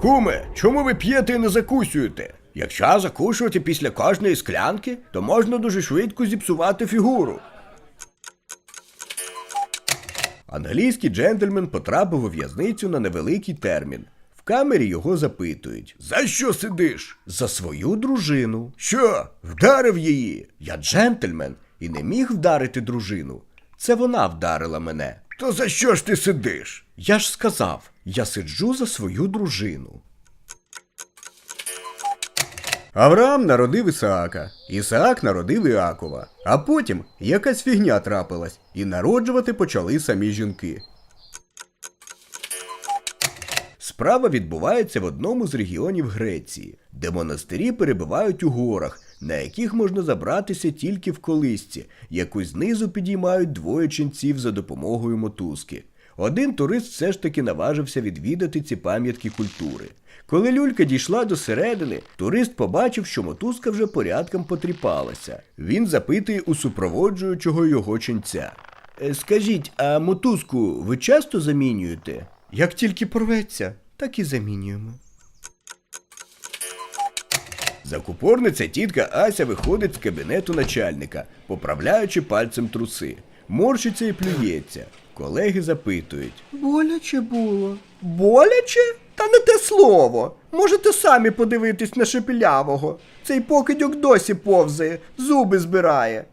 Куме, чому ви п'єте і не закусюєте? Якщо закушувати після кожної склянки, то можна дуже швидко зіпсувати фігуру. Англійський джентльмен потрапив у в'язницю на невеликий термін. В камері його запитують: За що сидиш? За свою дружину. Що? Вдарив її? Я джентльмен і не міг вдарити дружину. Це вона вдарила мене. То за що ж ти сидиш? Я ж сказав, я сиджу за свою дружину. Авраам народив Ісаака, Ісаак народив Іакова, а потім якась фігня трапилась, і народжувати почали самі жінки. Справа відбувається в одному з регіонів Греції, де монастирі перебувають у горах, на яких можна забратися тільки в колисці, яку знизу підіймають двоє ченців за допомогою мотузки. Один турист все ж таки наважився відвідати ці пам'ятки культури. Коли люлька дійшла до середини, турист побачив, що мотузка вже порядком потріпалася. Він запитує у супроводжуючого його ченця. «Е, Скажіть, а мотузку ви часто замінюєте? Як тільки порветься, так і замінюємо. Закупорниця тітка Ася виходить з кабінету начальника, поправляючи пальцем труси. Морщиться і плюється. Колеги запитують. Боляче було. Боляче? Та не те слово. Можете самі подивитись на шепілявого. Цей покидьок досі повзає, зуби збирає.